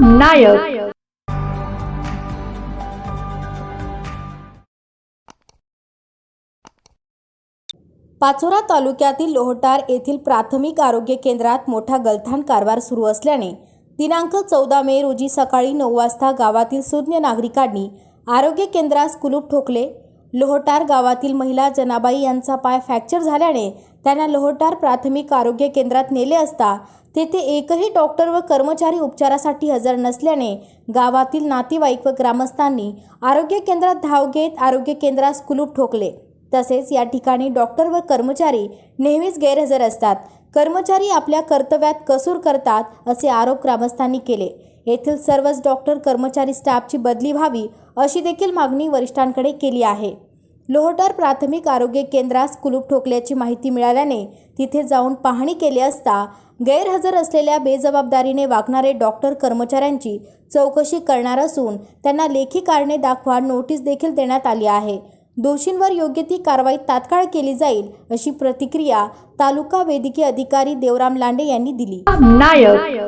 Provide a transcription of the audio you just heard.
नायक. पाचोरा तालुक्यातील लोहटार येथील प्राथमिक आरोग्य केंद्रात मोठा गलथान कारभार सुरू असल्याने दिनांक चौदा मे रोजी सकाळी नऊ वाजता गावातील सुज्ञ नागरिकांनी आरोग्य केंद्रास कुलूप ठोकले. लोहटार गावातील महिला जनाबाई यांचा पाय फ्रॅक्चर झाल्याने त्यांना लोहटार प्राथमिक आरोग्य केंद्रात नेले असता तेथे एकही डॉक्टर व कर्मचारी उपचारासाठी हजर नसल्याने गावातील नातेवाईक व ग्रामस्थांनी आरोग्य केंद्रात धाव घेत आरोग्य केंद्रास कुलूप ठोकले. तसेच या ठिकाणी डॉक्टर व कर्मचारी नेहमीच गैरहजर असतात. कर्मचारी आपल्या कर्तव्यात कसूर करतात असे आरोप ग्रामस्थांनी केले. येथील सर्वच डॉक्टर कर्मचारी स्टाफची बदली व्हावी अशी देखील मागणी वरिष्ठांकडे केली आहे. लोहटर प्राथमिक आरोग्य केंद्रास कुलूप ठोकल्याची माहिती मिळाल्याने तिथे जाऊन पाहणी केली असता गैरहजर असलेल्या बेजबाबदारीने वागणारे डॉक्टर कर्मचाऱ्यांची चौकशी करणार असून त्यांना लेखी कारणे दाखवा नोटीस देखील देण्यात आली आहे. दोषींवर योग्य ती कारवाई तात्काळ केली जाईल अशी प्रतिक्रिया तालुका वैद्यकीय अधिकारी देवराम लांडे यांनी दिली. नायक.